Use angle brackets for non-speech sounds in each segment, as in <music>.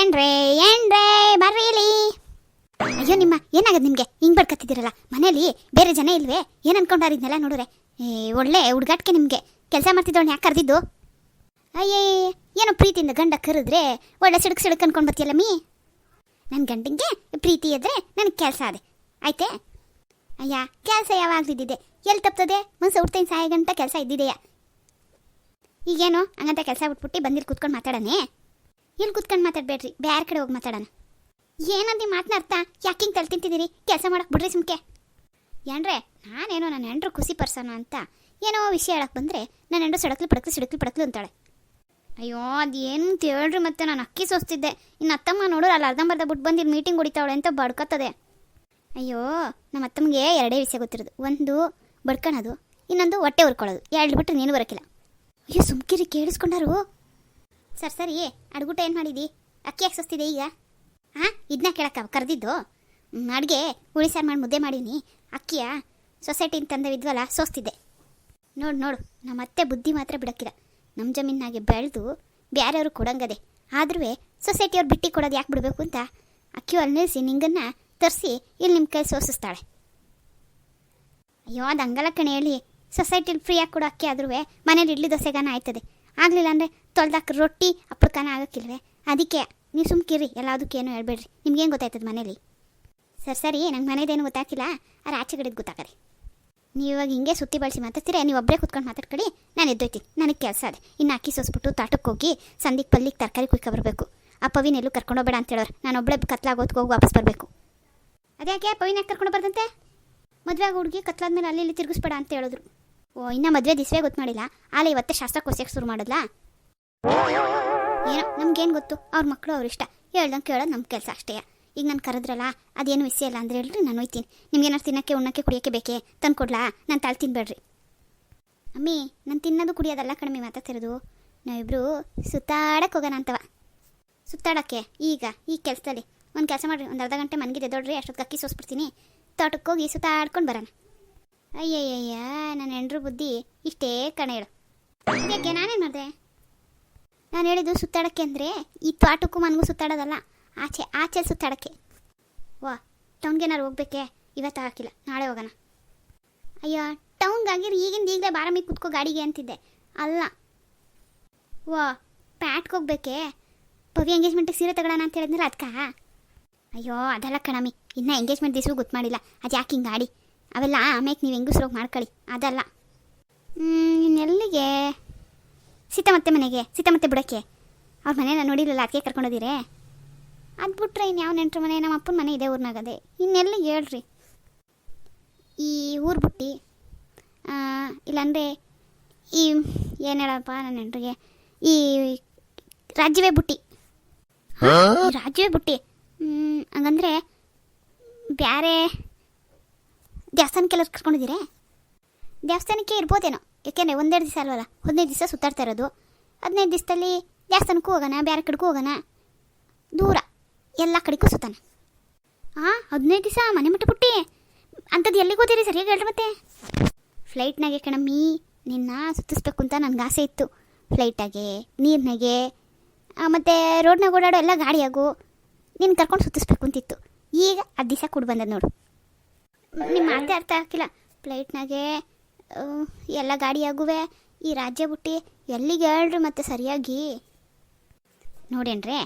ಏನ್ರೇ ಏನ್ರೇ ಬರ್ರಿ ಇಲ್ಲಿ ಅಯ್ಯೋ, ನಿಮ್ಮ, ಏನಾಗದ್ ನಿಮ್ಗೆ? ಹಿಂಗ್ ಬಡ್ಕತ್ತಿದ್ದೀರಲ್ಲ? ಮನೇಲಿ ಬೇರೆ ಜನ ಇಲ್ವೇ? ಏನ್ ಅನ್ಕೊಂಡಾರಿದ್ನೆಲ್ಲ ನೋಡ್ರೆ ಏ, ಒಳ್ಳೆ ಹುಡ್ಗಾಟ್ಕೆ ನಿಮ್ಗೆ. ಕೆಲಸ ಮಾಡ್ತಿದ್ದವಳು ಯಾಕೆ ಕರೆದಿದ್ದು? ಅಯ್ಯೇ, ಏನೋ ಪ್ರೀತಿಯಿಂದ ಗಂಡ ಕರೆದ್ರೆ ಒಳ್ಳೆ ಸಿಡಕ್ ಸಿಡಕ್ ಅನ್ಕೊಂಡ್ ಬರ್ತೀಯಲ್ಲ ಮೀ? ನನ್ನ ಗಂಡಿಗೆ ಪ್ರೀತಿ ಇದ್ರೆ ನನಗೆ ಕೆಲಸ ಅದೆ. ಆಯ್ತೆ? ಅಯ್ಯ, ಕೆಲಸ ಯಾವಾಗಲಿದ್ದಿದೆ? ಎಲ್ಲಿ ತಪ್ತದೆ? ಮನ್ಸು ಹುಡ್ತೈನ್ ಸಾಯ ಗಂಟ ಕೆಲಸ ಇದ್ದಿದೆಯಾ? ಈಗೇನು ಹಂಗಂತ ಕೆಲಸ ಬಿಟ್ಬಿಟ್ಟು ಬಂದಿಲ್ಲಿ ಕುತ್ಕೊಂಡು ಮಾತಾಡನೆ? ಇಲ್ಲಿ ಕುತ್ಕೊಂಡು ಮಾತಾಡ್ಬೇಡ್ರಿ. ಬೇರೆ ಕಡೆ ಹೋಗಿ ಮಾತಾಡೋಣ. ಏನಂದಿ ಮಾತನಾಡ್ತಾ ಯಾಕೆ ಹಿಂಗೆ ತಲೆ ತಿಂತಿದ್ದೀರಿ ಕೆಲಸ ಮಾಡಕ್ಕೆ ಬಿಡ್ರಿ ಸುಮ್ಕೆ. ಏನ್ರೆ, ನಾನೇನೋ ನನ್ನ ಹೆಂಡ್ರು ಖುಷಿ ಪರ್ಸನ ಅಂತ ಏನೋ ವಿಷಯ ಹೇಳಕ್ಕೆ ಬಂದರೆ ನನ್ನ ಹೆಂಡ್ರು ಸಡಕ್ಲು ಪಡಕ್ಲಿ ಸಿಡಕ್ಲಿ ಪಡಕ್ಲು ಅಂತಾಳೆ. ಅಯ್ಯೋ, ಅದೇನು ಅಂತ ಹೇಳ್ರಿ ಮತ್ತೆ ನಾನು ಅಕ್ಕಿ ಸೋಸ್ತಿದ್ದೆ. ಇನ್ನು ಅತ್ತಮ್ಮ ನೋಡ್ರು ಅಲ್ಲಿ ಅರ್ಧಂಬರ್ಧ ಬಿಟ್ಟು ಬಂದು ಮೀಟಿಂಗ್ ಹೊಡಿತಾವಳೆ ಅಂತ ಬಡ್ಕತ್ತದೆ ಅಯ್ಯೋ ನಮ್ಮ ಅತ್ತಮ್ಮಗೆ ಎರಡೇ ವಿಷಯ ಗೊತ್ತಿರೋದು. ಒಂದು ಬಡ್ಕೊಳೋದು ಇನ್ನೊಂದು ಹೊಟ್ಟೆ ಹುರ್ಕೊಳ್ಳೋದು ಎರಡು ಬಿಟ್ಟರೆ ನೀನು ಬರೋಕ್ಕಿಲ್ಲ ಅಯ್ಯೋ, ಸುಮ್ಕಿರಿ, ಕೇಳಿಸ್ಕೊಂಡಾರು. ಸರ್, ಸರಿ ಅಡ್ಗುಟ ಏನು ಮಾಡಿದಿ? ಅಕ್ಕಿ ಯಾಕೆ ಸೋಸ್ತಿದೆ ಈಗ? ಹಾಂ ಇದನ್ನ ಕೇಳಕ್ಕ ಕರೆದಿದ್ದು? ಅಡುಗೆ ಹುಳಿ ಸಾರು ಮಾಡಿ ಮುದ್ದೆ ಮಾಡೀನಿ. ಅಕ್ಕಿಯ ಸೊಸೈಟಿನ ತಂದವಿದ್ವಲ್ಲ, ಸೋಸ್ತಿದ್ದೆ. ನೋಡು ನೋಡು ನಮ್ಮ ಅತ್ತೆ ಬುದ್ಧಿ ಮಾತ್ರ ಬಿಡಕ್ಕಿಲ್ಲ. ನಮ್ಮ ಜಮೀನಾಗೆ ಬೆಳೆದು ಬೇರೆಯವ್ರು ಕೊಡಂಗದೆ. ಆದ್ರೂ ಸೊಸೈಟಿಯವ್ರು ಬಿಟ್ಟು ಕೊಡೋದು ಯಾಕೆ ಬಿಡಬೇಕು ಅಂತ ಅಕ್ಕಿ ಅಲ್ಲಿ ನಿಲ್ಲಿಸಿ ನಿಂಗನ್ನು ತರಿಸಿ ಇಲ್ಲಿ ನಿಮ್ಮ ಕೈ ಸೋಸಿಸ್ತಾಳೆ. ಅಯ್ಯೋ, ಅದು ಹಂಗಲ್ಲ ಕಣೆ ಹೇಳಿ ಸೊಸೈಟಿಲಿ ಫ್ರೀಯಾಗಿ ಕೊಡೋ ಅಕ್ಕಿ ಆದ್ರೂ ಮನೇಲಿ ಇಡ್ಲಿ ದೋಸೆಗಾನ ಆಯ್ತದೆ. ಆಗಲಿಲ್ಲ ಅಂದರೆ ತೊಳ್ದಾಕ ರೊಟ್ಟಿ ಅಪ್ಪಳಕಾನ ಆಗಕ್ಕಿಲ್ವೇ? ಅದಕ್ಕೆ ನೀವು ಸುಮ್ಕಿರಿ ಎಲ್ಲದಕ್ಕೇನು ಹೇಳ್ಬೇಡ್ರಿ. ನಿಮ್ಗೇನು ಗೊತ್ತಾಯ್ತದ ಮನೇಲಿ? ಸರ್, ಸರಿ, ನಂಗೆ ಮನೇದೇನು ಗೊತ್ತಾಗಿಲ್ಲ ಆದ್ರೆ ಆಚೆ ಕಡೆದು ಗೊತ್ತಾಗರಿ ನೀವು ಇವಾಗ ಹಿಂಗೆ ಸುತ್ತಿ ಬಳಸಿ ಮಾತಾಡ್ತೀರಾ? ನೀವು ಒಬ್ಬರೇ ಕುತ್ಕೊಂಡು ಮಾತಾಡ್ಕೊಳ್ಳಿ. ನಾನು ಎದ್ದೋಯ್ತೀನಿ. ನನಗೆ ಕೆಲಸ ಅದೇ. ಇನ್ನು ಅಕ್ಕಿ ಸೋಸ್ಬಿಟ್ಟು ತಾಟಕ್ಕೆ ಹೋಗಿ ಸಂದಿಗೆ ಪಲ್ಲಿಗೆ ತರಕಾರಿ ಕುಯ್ಕೊ ಬರಬೇಕು. ಆ ಪವಿನ ಎಲ್ಲೂ ಕರ್ಕೊಂಡೋಗ್ಬೇಡ ಅಂತ ಹೇಳೋರು. ನಾನು ಒಬ್ಬಳೆ ಕತ್ಲಾಗೋತ್ಗೆ ಹೋಗಿ ವಾಪಸ್ ಬರಬೇಕು. ಅದ್ಯಾಕೆ ಪವಿನ ಕರ್ಕೊಂಡು ಬರ್ದಂತೆ ಮದುವೆ ಆಗ ಹುಡುಗಿ ಕತ್ಲಾದ್ಮೇಲೆ ಅಲ್ಲಿ ಇಲ್ಲಿ ತಿರುಗಿಸ್ಬೇಡ ಅಂತ ಹೇಳಿದ್ರು. ಓ, ಇನ್ನು ಮದುವೆ ದಿಸವೇ ಗೊತ್ತು ಮಾಡಿಲ್ಲ. ಆಲೆ ಇವತ್ತೇ ಶಾಸ್ತ್ರ ಕೋಸಕ್ಕೆ ಶುರು ಮಾಡಿದ್ಲಾ? ಏನೋ, ನಮ್ಗೇನು ಗೊತ್ತು? ಅವ್ರ ಮಕ್ಕಳು ಅವ್ರ ಇಷ್ಟ ಹೇಳ್ದಂಗೆ ಕೇಳೋದು ನಮ್ಮ ಕೆಲಸ ಅಷ್ಟೇ. ಈಗ ನಾನು ಕರೆದ್ರಲ್ಲ, ಅದೇನು ವಿಷಯ ಇಲ್ಲ ಅಂದ್ರೆ ಹೇಳ್ರಿ, ನಾನು ಹೋಯ್ತೀನಿ. ನಿಮ್ಗೇನಾರು ತಿನ್ನಕ್ಕೆ, ಉಣ್ಣಕ್ಕೆ ಕುಡಿಯೋಕ್ಕೆ ಬೇಕೇ? ತಂದು ಕೊಡ್ಲಾ? ನಾನು ತಾಳು ತಿನ್ಬೇಡ್ರಿ. ಅಮ್ಮಿ, ನಾನು ತಿನ್ನೋದು ಕುಡಿಯೋದಲ್ಲ ಕಡಿಮೆ ಮಾತಾಡ್ತಿರೋದು ನಾವಿಬ್ರು ಸುತ್ತಾಡಕ್ಕೆ ಹೋಗೋಣ ಅಂತವ. ಸುತ್ತಾಡೋಕ್ಕೆ? ಈಗ, ಈ ಕೆಲಸದಲ್ಲಿ. ಒಂದು ಕೆಲಸ ಮಾಡ್ರಿ, ಒಂದು ಅರ್ಧ ಗಂಟೆ ಮನಗಿದೆ ದೊಡ್ಡ್ರಿ ಅಷ್ಟೊತ್ತು ಅಕ್ಕಿ ಸೋಸ್ಬಿಡ್ತೀನಿ. ತೋಟಕ್ಕೆ ಹೋಗಿ ಸುತ್ತಾಡ್ಕೊಂಡು ಬರೋಣ. ಅಯ್ಯಯ್ಯಯ್ಯ ನನ್ನ ಹೆಂಡ್ರು ಬುದ್ಧಿ ಇಷ್ಟೇ ಕಣ ಹೇಳು ಯಾಕೆ ನಾನೇನು ಮಾಡಿದೆ? ನಾನು ಹೇಳಿದ್ದು ಸುತ್ತಾಡೋಕ್ಕೆ ಅಂದರೆ ಈ ತೋಟಕ್ಕೂ ಮನಗೂ ಸುತ್ತಾಡೋದಲ್ಲ. ಆಚೆ ಆಚೆ ಸುತ್ತಾಡೋಕ್ಕೆ. ವಾ ಟೌನ್ಗೇನಾರು ಹೋಗ್ಬೇಕೆ? ಇವತ್ತು ಹಾಕಿಲ್ಲ. ನಾಳೆ ಹೋಗೋಣ. ಅಯ್ಯೋ ಟೌನ್ಗಾಗಿರು ಈಗಿಂದ ಈಗಲೇ ಬಾರಮಿ ಕುತ್ಕೋ ಗಾಡಿಗೆ ಅಂತಿದ್ದೆ. ಅಲ್ಲ. ವಾ, ಪ್ಯಾಟ್ಗೆ ಹೋಗ್ಬೇಕೆ? ಪವಿ ಎಂಗೇಜ್ಮೆಂಟಿಗೆ ಸೀರೆ ತಗೊಳ್ಳೋಣ ಅಂತ ಹೇಳಿದ್ನಲ್ಲ ಅದಕ್ಕ ಅಯ್ಯೋ, ಅದಲ್ಲ ಕಣಮಿ ಇನ್ನೂ ಎಂಗೇಜ್ಮೆಂಟ್ ದಿವಸ ಗೊತ್ತು ಮಾಡಿಲ್ಲ ಅದು ಯಾಕೆ ಹಿಂಗೆ ಗಾಡಿ ಅವೆಲ್ಲ ಆಮೇಲೆ ನೀವು ಹೆಂಗಸ್ರೋಗಿ ಮಾಡ್ಕೊಳ್ಳಿ. ಅದಲ್ಲ. ಇನ್ನೆಲ್ಲಿಗೆ ಸೀತಮ್ಮತ್ತೆ ಮನೆಗೆ ಸೀತಾಮತ್ತೆ ಬಿಡೋಕ್ಕೆ. ಅವ್ರ ಮನೇನ ನೋಡಿರಲಿಲ್ಲ ಅದಕ್ಕೆ ಕರ್ಕೊಂಡೋದಿರೇ? ಅದು ಬಿಟ್ರೆ ಇನ್ನು ಯಾವ ನೆಂಟ್ರ ಮನೆ? ನಮ್ಮ ಅಪ್ಪನ ಮನೆ ಇದೆ ಊರಿನಾಗದೆ ಇನ್ನೆಲ್ಲ ಹೇಳ್ರಿ. ಈ ಊರು ಬಿಟ್ಟು ಇಲ್ಲಾಂದರೆ ಈ ಏನು ಹೇಳಪ್ಪ ನನ್ನ ನೆಂಟ್ರಿಗೆ? ಈ ರಾಜ್ಯವೇ ಬುಟ್ಟಿ. ರಾಜ್ಯವೇ ಬುಟ್ಟಿ. ಹ್ಞೂ ಹಂಗಂದ್ರೆ ಬೇರೆ ದೇವಸ್ಥಾನಕ್ಕೆಲ್ಲ ಕರ್ಕೊಂಡಿದ್ದೀರೇ ದೇವಸ್ಥಾನಕ್ಕೆ ಇರ್ಬೋದೇನೋ? ಯಾಕೆಂದರೆ ಒಂದೆರಡು ದಿವಸ ಅಲ್ವಲ್ಲ? ಹದಿನೈದು ದಿವಸ ಸುತ್ತಾಡ್ತಾ ಇರೋದು. ಹದಿನೈದು ದಿವಸದಲ್ಲಿ ದೇವಸ್ಥಾನಕ್ಕೂ ಹೋಗೋಣ ಬೇರೆ ಕಡೆಗೂ ಹೋಗೋಣ ದೂರ. ಎಲ್ಲ ಕಡೆಗೂ ಸುತ್ತಾನೆ. ಹಾಂ ಹದಿನೈದು ದಿವಸ ಮನೆ ಮುಟ್ಟ ಪುಟ್ಟಿ. ಅಂಥದ್ದು ಎಲ್ಲಿಗೆ ಹೋದಿರಿ ಸರಿಯಾಗಿ ಹೇಳ್ರಿ ಮತ್ತೆ? ಫ್ಲೈಟ್ನಾಗೆ ಕಣಮ್ಮಿ, ನಿನ್ನ ಸುತ್ತಿಸ್ಬೇಕು ಅಂತ ನನಗೆ ಆಸೆ ಇತ್ತು. ಫ್ಲೈಟಾಗೆ ನೀರಿನಾಗೆ ಮತ್ತು ರೋಡ್ನಾಗ ಓಡಾಡೋ ಎಲ್ಲ ಗಾಡಿಯಾಗು. ನೀನು ಕರ್ಕೊಂಡು ಸುತ್ತಿಸ್ಬೇಕು ಅಂತಿತ್ತು. ಈಗ ಅದು ದಿವಸ ಕೊಡ್ಬಂದದ ನೋಡು. ನಿಮ್ಮ ಮಾತೇ ಅರ್ಥ ಹಾಕಿಲ್ಲ ಫ್ಲೈಟ್ನಾಗೆ ಎಲ್ಲ ಗಾಡಿಯಾಗುವೆ ಈ ರಾಜ್ಯ ಬುಟ್ಟಿ ಎಲ್ಲಿಗೆ ಹೇಳ್ರಿ ಮತ್ತೆ ಸರಿಯಾಗಿ? ನೋಡೇನ್ರೆ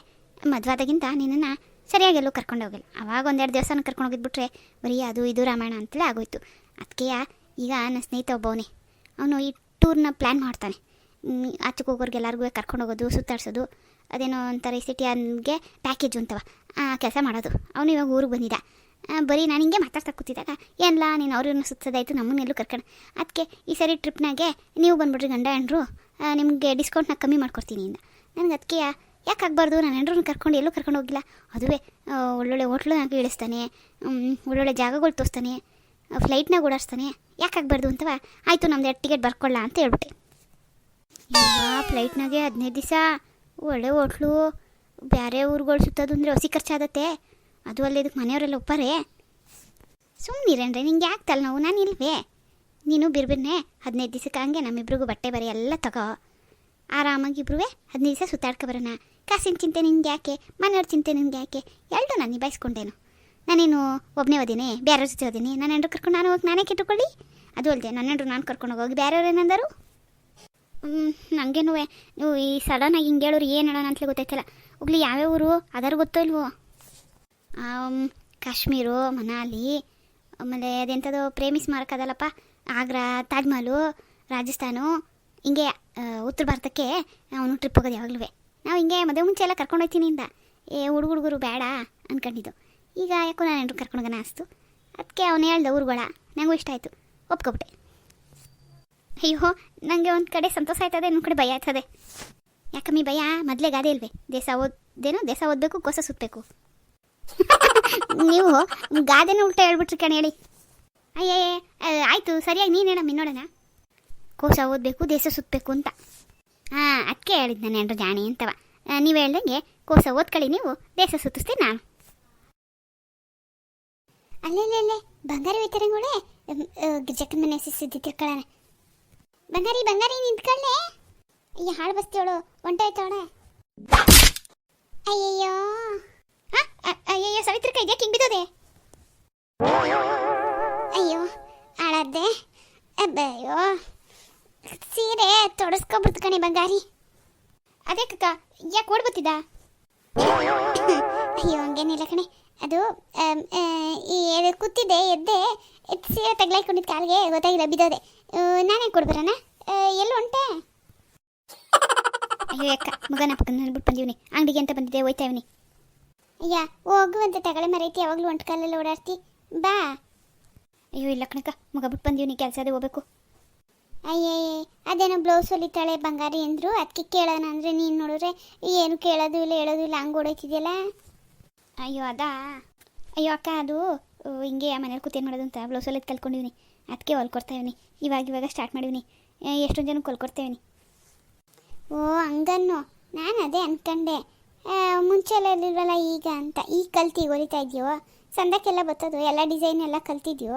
ಮದುವಾದಾಗಿಂತ ನಿನ್ನನ್ನು ಸರಿಯಾಗಿ ಎಲ್ಲೂ ಕರ್ಕೊಂಡು ಹೋಗಿಲ್ಲ. ಅವಾಗ ಒಂದೆರಡು ದೇವಸ್ಥಾನ ಕರ್ಕೊಂಡು ಹೋಗಿದ್ಬಿಟ್ರೆ ಬರೀ ಅದು ಇದು ರಾಮಾಯಣ ಅಂತಲೇ ಆಗೋಯ್ತು. ಅದಕ್ಕೆ ಈಗ ನನ್ನ ಸ್ನೇಹಿತ ಒಬ್ಬವನೇ. ಅವನು ಈ ಟೂರ್ನ ಪ್ಲ್ಯಾನ್ ಮಾಡ್ತಾನೆ. ಆಚೆಗೆ ಹೋಗೋರ್ಗೆ ಎಲ್ಲರಿಗೂ ಕರ್ಕೊಂಡು ಹೋಗೋದು, ಸುತ್ತಾಡ್ಸೋದು, ಅದೇನೋ ಒಂಥರ ಈ ಸಿಟಿಯನ್ಗೆ ಪ್ಯಾಕೇಜು ಅಂತವ ಕೆಲಸ ಮಾಡೋದು. ಅವನು ಇವಾಗ ಊರಿಗೆ ಬಂದಿದ್ದ. ಬರೀ ನಾನು ಹಿಂಗೆ ಮಾತಾಡ್ತಾ ಕೂತಿದ್ದಾಗ ಏನಲ್ಲ ನೀನು ಅವ್ರನ್ನ ಸುತ್ತೋದಾಯ್ತು ನಮ್ಮನ್ನೆಲ್ಲೂ ಕರ್ಕೊಂಡು ಅದಕ್ಕೆ ಈ ಸರಿ ಟ್ರಿಪ್ನಾಗೆ ನೀವು ಬಂದುಬಿಡ್ರಿ ಗಂಡ ಹೆಂಡ್ರು. ನಿಮಗೆ ಡಿಸ್ಕೌಂಟ್ನ ಕಮ್ಮಿ ಮಾಡ್ಕೊಡ್ತೀನಿ ಇಂದ ನನಗೆ ಅದಕ್ಕೆ ಯಾಕೆ ಆಗಬಾರ್ದು? ನಾನು ಹೆಂಡ್ರನ್ನ ಕರ್ಕೊಂಡು ಎಲ್ಲೂ ಕರ್ಕೊಂಡು ಹೋಗಿಲ್ಲ. ಅದುವೇ ಒಳ್ಳೊಳ್ಳೆ ಹೋಟ್ಲನ್ನಾಗಿ ಇಳಿಸ್ತಾನೆ ಒಳ್ಳೊಳ್ಳೆ ಜಾಗಗಳು ತೋರಿಸ್ತಾನೆ ಫ್ಲೈಟ್ನಾಗ ಓಡಾಡಿಸ್ತಾನೆ. ಯಾಕೆ ಆಗಬಾರ್ದು ಅಂತವ? ಆಯಿತು, ನಮ್ದು ಎರಡು ಟಿಕೆಟ್ ಬರ್ಕೊಳ್ಳ ಅಂತ ಹೇಳ್ಬಿಟ್ಟೆ. ಫ್ಲೈಟ್ನಾಗೆ ಹದಿನೈದು ದಿವಸ. ಒಳ್ಳೆ ಹೋಟ್ಲು. ಬೇರೆ ಊರುಗಳು ಸುತ್ತೋದು ಅಂದರೆ ಹೊಸಿ ಖರ್ಚಾದತ್ತೆ. ಅದು ಅಲ್ಲದೆ ಇದಕ್ಕೆ ಮನೆಯವರೆಲ್ಲ ಒಪ್ಪಾರೆ? ಸುಮ್ಮನಿರೇನ್ರಿ ನಿಂಗೆ ಯಾಕೆ ನಾವು ನಾನು ಇಲ್ವೇ. ನೀನು ಬಿರ್ಬಿರ್ನೆ, ಹದಿನೈದು ದಿವಸಕ್ಕೆ ಹಂಗೆ ನಮ್ಮಿಬ್ರಿಗೂ ಬಟ್ಟೆ ಬರೀ, ಎಲ್ಲ ತಗೋ. ಆರಾಮಾಗಿ ಇಬ್ರು ಹದಿನೈದು ದಿವಸ ಸುತ್ತಾಡ್ಕೊ ಬರೋಣ. ಕಾಸಿನ ಚಿಂತೆ ನಿಂಗೆ ಯಾಕೆ? ಮನೆಯವ್ರ ಚಿಂತೆ ನಿನ್ಗೆ ಯಾಕೆ? ಎರಡು ನಾನು ನಿಭಾಯಿಸ್ಕೊಂಡೇನು. ನಾನೇನು ಒಬ್ಬನೇ ಓದಿನಿ, ಬೇರೆಯವ್ರ ಜೊತೆ ಓದಿನಿ? ನನ್ನ ಹೆಂಡ್ರು ಕರ್ಕೊಂಡು ನಾನು ಹೋಗಿ ನಾನೇ ಕೆಟ್ಟುಕೊಳ್ಳಿ ಅದು ಅಲ್ಲದೆ ನನ್ನ ಹೆಂಡ್ರು ನಾನು ಕರ್ಕೊಂಡು ಹೋಗಿ ಬೇರೆಯವ್ರು ಏನಂದರು? ನನಗೇನು ನೀವು ಈ ಸಡನ್ನಾಗಿ ಹಿಂಗೆ ಹೇಳೋರು ಏನು ಹೇಳೋಣ ಅಂತಲೇ ಗೊತ್ತಾಯ್ತಲ್ಲ. ಹೋಗ್ಲಿ, ಯಾವ್ಯಾವ ಊರು? ಅದಾರು ಗೊತ್ತೋ ಇಲ್ವೋ? ಕಾಶ್ಮೀರು, ಮನಾಲಿ, ಆಮೇಲೆ ಅದೆಂಥದ್ದು ಪ್ರೇಮಿ ಸ್ಮಾರಕ ಅದಲ್ಲಪ್ಪ, ಆಗ್ರಾ, ತಾಜ್ಮಹಲು, ರಾಜಸ್ಥಾನು, ಹಿಂಗೆ ಉತ್ತರ ಭಾರತಕ್ಕೆ ಅವನು ಟ್ರಿಪ್ ಹೋಗೋದು ಯಾವಾಗಲೂ. ನಾವು ಹಿಂಗೆ ಮದುವೆ ಮುಂಚೆ ಎಲ್ಲ ಕರ್ಕೊಂಡು ಹೋಗ್ತೀನಿ ಇಂದ ಏ ಹುಡುಗ ಹುಡುಗರು ಬೇಡ ಅನ್ಕೊಂಡಿದ್ದು. ಈಗ ಯಾಕೋ ನಾನು ಎಂಟು ಕರ್ಕೊಂಡು ಹೋಗೋಣ ಅನಿಸ್ತು. ಅದಕ್ಕೆ ಅವನು ಹೇಳ್ದ ಊರುಗಳ ನನಗೂ ಇಷ್ಟ ಆಯಿತು. ಒಪ್ಕೊಬಿಟ್ಟೆ. ಅಯ್ಯೋ ನನಗೆ ಒಂದು ಕಡೆ ಸಂತೋಷ ಆಯ್ತದೆ, ಇನ್ನೊಂದು ಕಡೆ ಭಯ ಆಯ್ತದೆ. ಯಾಕಮ್ಮಿ ಭಯ? ಮೊದಲೇ ಗಾದೆ ಇಲ್ವೇ? ದೇಶ ಓದ್ದೇನು ದೇಶ ಓದಬೇಕು ಕೋಸ ಸುತ್ತಬೇಕು <laughs> ನೀವು ಗಾದೆನ ಉಲ್ಟ ಹೇಳ್ಬಿಟ್ರಿ ಕಣ ಹೇಳಿ. ಅಯ್ಯೇ ಆಯ್ತು, ಸರಿಯಾಗಿ ನೀನು ಹೇಳಮ್ಮಿ ನೋಡೋಣ ಕೋಸ ಓದಬೇಕು, ದೇಶ ಸುತ್ತಬೇಕು ಅಂತ. ಹಾಂ ಅದಕ್ಕೆ ಹೇಳಿದ್ದು ನಾನು ಏನ್ರು ಜಾಣಿ ಅಂತವ. ನೀವು ಹೇಳ್ದಂಗೆ ಕೋಸ ಓದ್ಕೊಳ್ಳಿ ನೀವು, ದೇಶ ಸುತ್ತಿಸ್ತೀನಿ ನಾನು. ಅಲ್ಲೇ ಬಂಗಾರಿ ವಿತರಣೆಗಳೇ ಜಕ್ಕನ ಮನೆ ತಿರ್ಕೊಳ್ಳೋಣ ಬಂಗಾರಿ ಬಂಗಾರಿ, ನಿಂತ್ಕೊಳ್ಳೆ. ಅಯ್ಯ, ಹಾಳು ಬಸ್ತಿಯವಳು ಹೊಂಟೋಯ್ತವಳೆ ಅಯ್ಯಯ್ಯೋ. ಅಯ್ಯಯ್ಯೋ, ಸವಿತ್ರ ಕೈಗೆ ಕಿಂಗ್ ಬಿದ್ದೋದೆ. ಅಯ್ಯೋ ಹಾಳಾದ್ದೆ ಅಬ್ಬಯ್ಯೋ, ಸೀರೆ ತೊಡಸ್ಕೊಬಿಡ್ತು ಕಣೆ ಬಂಗಾರಿ. ಅದೇ ಕಕ್ಕ, ಯಾಕೆ ಓಡ್ಬತ್ತಿದ್ದ? ಅಯ್ಯೋ ಹಂಗೇನಿಲ್ಲ ಕಣೆ. ಅದು ಕೂತಿದ್ದೆ, ಎದ್ದೆ ಸೀರೆ ತಗ್ಲಾಕೊಂಡಿದ್ದ ಕಾಲಿಗೆ ಗೊತ್ತಾಗಿಲ್ಲ, ಬಿದ್ದೋದೆ. ನಾನೇ ಕೊಡ್ಬರಣ? ಎಲ್ಲ ಹೊಂಟೆ ಅಯ್ಯೋ ಅಕ್ಕ ಮಗನ ಪಕ್ಕ ಬಿಟ್ಟು ಬಂದೀವ್ನಿ. ಅಂಗಡಿಗೆ ಅಂತ ಬಂದಿದ್ದೆ, ಹೋಯ್ತಾ ಇವ್ನಿ. ಅಯ್ಯ, ಹೋಗುವಂತ ತಗಳೆ ಮರೈತಿ, ಯಾವಾಗಲೂ ಒಂಟು ಕಾಲಲ್ಲಿ ಓಡಾಡ್ತಿ. ಬಾ. ಅಯ್ಯೋ, ಇಲ್ಲ ಕಣಕ ಮಗ ಬಿಟ್ಟು ನೀ ಕೆಲಸ ಅದೇ ಹೋಗ್ಬೇಕು. ಅಯ್ಯೇ ಅದೇನೋ ಬ್ಲೌಸ್ ಹೊಲಿತಾಳೆ ಬಂಗಾರಿ ಅಂದರು ಅದಕ್ಕೆ ಕೇಳೋಣ ಅಂದರೆ ನೀನು ನೋಡಿದ್ರೆ ಏನು ಕೇಳೋದು ಇಲ್ಲ, ಹೇಳೋದು ಇಲ್ಲ, ಹಂಗೆ ಓಡೋಯ್ತಿದೆಯಲ್ಲ ಅಯ್ಯೋ, ಅದಾ? ಅಯ್ಯೋ, ಅಕ್ಕ, ಅದು ಹಿಂಗೆ ಮನೇಲಿ ಕೂತೇನು ಮಾಡೋದು ಅಂತ ಬ್ಲೌಸ್ ಹೊಲಿದ್ ಕಲ್ಕೊಂಡಿವ್ನಿ ಅದಕ್ಕೆ ಹೊಲ್ಕೊಡ್ತಾ ಇವ್ನಿ ಇವಾಗ ಇವಾಗ ಸ್ಟಾರ್ಟ್ ಮಾಡಿವ್ನಿ. ಎಷ್ಟೊಂದು ಜನಕ್ಕೆ ಹೊಲ್ಕೊಡ್ತೇವನಿ ಓ, ಹಂಗನ್ನು. ನಾನು ಅದೇ ಅನ್ಕೊಂಡೆ. ಮುಂಚೆ ಎಲ್ಲ ಇರಲಿಲ್ವಲ್ಲ ಈಗ ಅಂತ? ಈಗ ಕಲ್ತಿ, ಹೊಲಿತಾ ಇದೆಯೋ? ಸಂದಕ್ಕೆಲ್ಲ ಬರ್ತದೋ ಎಲ್ಲ ಡಿಸೈನ್ ಎಲ್ಲ ಕಲ್ತಿದ್ಯೋ?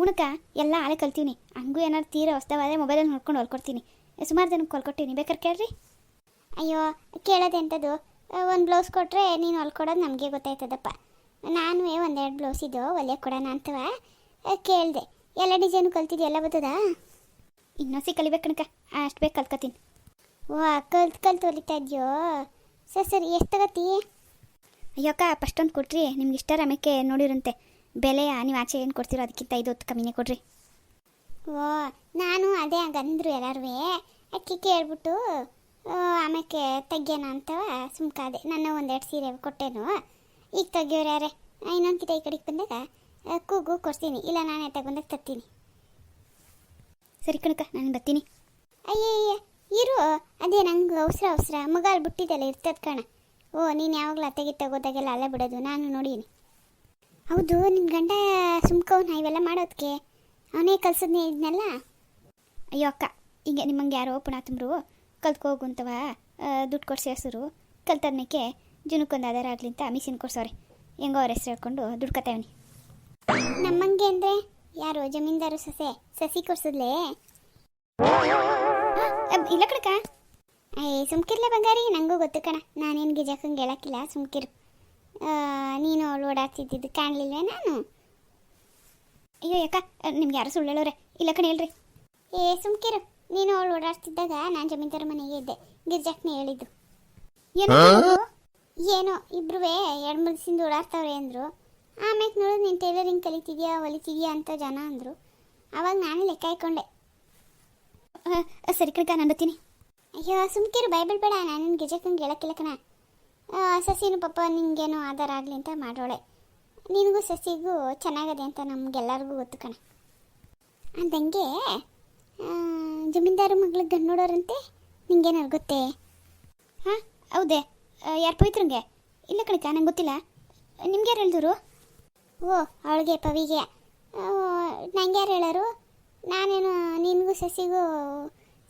ಉಣಕ, ಎಲ್ಲ ಆಳೆ ಕಲ್ತೀವಿ ಹಂಗೂ ಏನಾರು ತೀರ ಹೊಸ್ತವಾದ್ರೆ ಮೊಬೈಲಲ್ಲಿ ನೋಡ್ಕೊಂಡು ಹೊಲ್ಕೊಡ್ತೀನಿ. ಸುಮಾರು ಜನಕ್ಕೆ ಹೊಲ್ಕೊಟ್ಟಿನಿ. ಬೇಕಾರೆ ಕೇಳ್ರಿ? ಅಯ್ಯೋ ಕೇಳೋದೆಂಥದ್ದು ಒಂದು ಬ್ಲೌಸ್ ಕೊಟ್ಟರೆ ನೀನು ಹೊಲ್ಕೊಡೋದು ನಮಗೆ ಗೊತ್ತಾಯ್ತದಪ್ಪ. ನಾನು ಒಂದೆರಡು ಬ್ಲೌಸ್ ಇದ್ದೋ ಹೊಲಿಯೋಕೆ ಕೊಡೋಣ ಅಂತವ? ಕೇಳಿದೆ. ಎಲ್ಲ ಡಿಸೈನು ಕಲ್ತಿದ್ದೆ ಎಲ್ಲ ಬರ್ತದಾ ಇನ್ನೊಸಿ ಕಲಿಬೇಕು ಕಣಕ ಅಷ್ಟು ಬೇಕು ಕಲ್ತ್ಕೊತೀನಿ. ವಾ ಕಲ್ತು ಕಲ್ತು ಹೊಲಿತಾ ಇದೆಯೋ? ಸರಿ ಸರಿ ಎಷ್ಟು ತಗತಿ? ಅಯ್ಯೋ ಅಕ್ಕ ಫಸ್ಟ್ ಒಂದು ಕೊಟ್ರಿ ನಿಮ್ಗೆ ಇಷ್ಟ ರಮಕ್ಕೆ ನೋಡಿರಂತೆ. ಬೆಲೆ ನೀವು ಆಚೆ ಏನು ಕೊಡ್ತೀರೋ ಅದಕ್ಕಿಂತ ಐದು ಹೊತ್ತು ಕಮ್ಮಿನೇ ಕೊಡ್ರಿ. ಓ ನಾನು ಅದೇ ಹಂಗಂದ್ರು ಎಲ್ಲರೂ ಅಕ್ಕಿ ಕೇಳ್ಬಿಟ್ಟು ಆಮೇಲೆ ತೆಗ್ಯೋಣ ಅಂತವ ಸುಮ್ಕಾದೆ. ನನ್ನ ಒಂದೆರಡು ಸೀರೆ ಕೊಟ್ಟೇನು. ಈಗ ತೆಗಿಯೋರು ಯಾರೇ? ಇನ್ನೊಂದು ಕಿತ ಈ ಕಡೆಗೆ ಬಂದಾಗ ಕೂಗು ಕೊಡ್ತೀನಿ ಇಲ್ಲ ನಾನೇ ತಗೊಂಡಾಗ ತತ್ತೀನಿ. ಸರಿ ಕಣಕ್ಕ ನಾನು ಬರ್ತೀನಿ ಅಯ್ಯಯ್ಯ. ಇರು, ಅದೇ ನಂಗೆ ಅವಸರ ಅವಸರ ಮಗ ಬಿಟ್ಟಿದ್ದೆಲ್ಲ ಇರ್ತದ ಕಣ. ಓ, ನೀನು ಯಾವಾಗಲೂ ಅತ್ತೆಗೆ ತಗೋದಾಗೆಲ್ಲ ಅಲ್ಲೇ ಬಿಡೋದು, ನಾನು ನೋಡೀನಿ. ಹೌದು ನಿನ್ನ ಗಂಡ ಸುಮ್ಕವ್ನ ಇವೆಲ್ಲ ಮಾಡೋದಕ್ಕೆ ಅವನೇ ಕಲ್ಸದ್ನೇ ಇದನ್ನೆಲ್ಲ ಅಯ್ಯೋ, ಅಕ್ಕ ಹಿಂಗೆ ನಿಮ್ಮಂಗೆ ಯಾರೋ ಪುಣಾತಂಬ್ರು ಕಲ್ತ್ಕೋಗು ಅಂತವ? ದುಡ್ಡು ಕೊಟ್ಟು ಹೆಸರು. ಕಲ್ತದ್ಮೇಕೆ ಜುನಕ್ಕೊಂದು ಆಧಾರ ಆಗಲಿ ಅಂತ ಮಿಷಿನ್ ಕೊಡ್ಸವ್ರೆ ಹೆಂಗೋ ಅವ್ರ ಹೆಸರು ಹೇಳ್ಕೊಂಡು ದುಡ್ಡು ಕತ್ತಾವನಿ ನಮ್ಮಂಗೆ ಅಂದರೆ ಯಾರು, ಜಮೀನ್ದಾರು ಸೊಸೆ, ಸಸಿ ಕೊಡ್ಸದ್ಲೇ? ಇಲ್ಲ ಕಡಕ ಏ ಸುಮ್ಕಿರ್ಲೆ ಬಂಗಾರಿ ನಂಗೂ ಗೊತ್ತು ಕಣ. ನಾನೇನು ಗಿಜಕ್ಕಂಗೆ ಹೇಳಕ್ಕಿಲ್ಲ ಸುಮ್ಕಿರು. ಆ, ನೀನು ಅವಳು ಓಡಾಡ್ತಿದ್ದಿದ್ದು ಕಾಣಲಿಲ್ವೇ ನಾನು? ಅಯ್ಯೋ ಯಾಕ? ನಿಮ್ಗೆ ಯಾರು ಸುಳ್ಳು ಹೇಳೋರೆ ಇಲ್ಲ ಕಣ ಹೇಳ್ರಿ. ಏ ಸುಮ್ಕಿರು. ನೀನು ಅವಳು ಓಡಾಡ್ತಿದ್ದಾಗ ನಾನು ಜಮೀನ್ದಾರ ಮನೆಗೆ ಇದ್ದೆ. ಗಿರ್ಜಕ್ನೆ ಹೇಳಿದ್ದು. ಏನೋ ಏನೋ ಇಬ್ರುವೇ ಎರಡು ಮೂರು ದಿವಸದಿಂದ ಓಡಾಡ್ತಾವ್ರೆ ಅಂದರು. ಆಮೇಲೆ ನೋಡು ನೀನು ಟೈಲರಿಂಗ್ ಕಲಿತಿದ್ಯಾ ಹೊಲಿತಿದ್ಯಾ ಅಂತ ಜನ ಅಂದರು. ಅವಾಗ ನಾನು ಲೆಕ್ಕ ಹಾಕೊಂಡೆ. ಸರಿ ಕಣಕ ನಾನು ಬರ್ತೀನಿ. ಅಯ್ಯೋ, ಸುಮ್ಕಿರು ಬೈಬಲ್ ಬೇಡ, ನಾನು ಗೆಜಕ್ಕಂಗೆ ಹೇಳಕ್ಕಿಲ್ಲ ಕಣ. ಸಸಿನು ಪಾಪ ನಿಂಗೇನು ಆಧಾರ ಆಗಲಿ ಅಂತ ಮಾಡೋಳೆ ನಿನಗೂ ಸಸಿಗೂ ಚೆನ್ನಾಗದೆ ಅಂತ ನಮಗೆಲ್ಲರಿಗೂ ಗೊತ್ತು ಕಣ. ಅಂದಂಗೆ ಜಮೀನ್ದಾರ ಮಗ್ಳಿಗೆ ಗಂಡು ನೋಡೋರಂತೆ, ನಿಂಗೇನಾರು ಗೊತ್ತೇ? ಹಾಂ, ಹೌದೇ ಯಾರು ಪವಿತ್ರಂಗೆ? ಇಲ್ಲ ಕಣಕ ನಂಗೆ ಗೊತ್ತಿಲ್ಲ. ನಿಮ್ಗೆ ಯಾರು ಹೇಳಿದ್ರು? ಓ, ಅವಳಿಗೆ, ಪವಿಗೆ. ನಂಗೆ ಯಾರು ಹೇಳೋರು? ನಾನೇನು, ನಿನಗೂ ಸಸಿಗೂ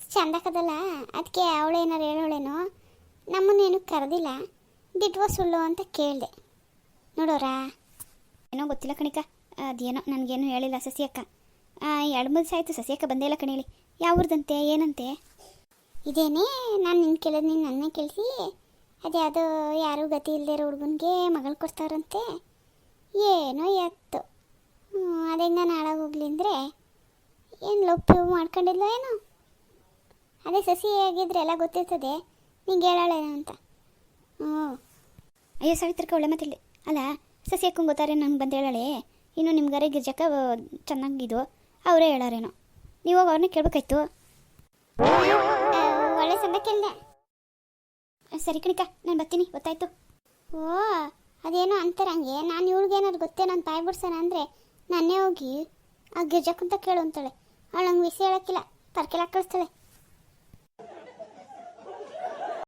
ಚಂದಕದಲ್ಲ ಅದಕ್ಕೆ ಅವಳೇನಾರು ಹೇಳೋಳೇನೋ? ನಮ್ಮನ್ನೇನು ಕರೆದಿಲ್ಲ. ದಿಟ್ವ ಸುಳ್ಳು ಅಂತ ಕೇಳಿದೆ. ನೋಡೋರಾ? ಏನೋ ಗೊತ್ತಿಲ್ಲ ಕಣಿಕ. ಅದೇನೋ, ನನಗೇನು ಹೇಳಿಲ್ಲ ಸಸಿಯಕ್ಕ ಎರಡು ಮೂರು ಆಯಿತು ಸಸಿಯಕ್ಕ ಬಂದೇ ಇಲ್ಲ ಕಣೇಳಿ ಯಾವ್ರದಂತೆ, ಏನಂತೆ? ಇದೇನೇ, ನಾನು ನಿನ್ನ ಕೇಳೋದು ನೀನು ನನ್ನೇ ಕೇಳಿಸಿ ಅದ್ಯಾವುದೋ ಯಾರೂ ಗತಿ ಇಲ್ಲದೆ ಇರೋ ಹುಡುಗನಿಗೆ ಮಗಳು ಕೊಡ್ತಾರಂತೆ? ಏನೋ ಎತ್ತು. ಅದೇ ನಾನು ಹಾಳಾಗೋಗ್ಲಿ ಅಂದರೆ ಏನು ಲೊಪ್ಪು ಮಾಡ್ಕೊಂಡಿಲ್ಲ ಏನು? ಅದೇ ಸಸಿ ಆಗಿದ್ರೆ ಎಲ್ಲ ಗೊತ್ತಿರ್ತದೆ. ನಿಂಗೆ ಹೇಳಾಳೇನೋ ಅಂತ. ಹ್ಞೂ ಅಯ್ಯೋ ಸಾವಿತ್ರಕ್ಕೆ ಒಳ್ಳೆ ಮಾತಿಲ್ಲ ಅಲ್ಲ ಸಸಿ ಹಾಕೊಂಡು ಗೊತ್ತಾರೆ ನಂಗೆ ಬಂದು ಹೇಳಾಳೆ. ಇನ್ನು ನಿಮ್ಗಾರೆ ಗಿರ್ಜಕ್ಕ ಚೆನ್ನಾಗಿದ್ದು. ಅವರೇ ಹೇಳಾರೇನೋ. ನೀವು ಹೋಗಿ ಅವ್ರನ್ನ ಕೇಳಬೇಕಾಯ್ತು. ಒಳ್ಳೆ ಸಂದ ಕೇಳಿದೆ ಸರಿ ಕಣಿಕ ನಾನು ಬರ್ತೀನಿ. ಗೊತ್ತಾಯ್ತು. ಓ ಅದೇನೋ ಅಂತಾರಂಗೆ. ನಾನು ಇವ್ಳಿಗೆ ಏನಾದ್ರು ಗೊತ್ತೇ ನಾನು ತಾಯಿ ಬಿಡ್ಸೋಣ ಅಂದರೆ ನಾನೇ ಹೋಗಿ ಆ ಗಿರ್ಜಕ್ಕಂತ ಕೇಳು ಅಂತಾಳೆ. ಅವಳು ನಂಗೆ ವಿಷಯ ಹೇಳಕ್ಕಿಲ್ಲ ತರ್ಕೆಲ್ಲ ಕಳಿಸ್ತಾಳೆ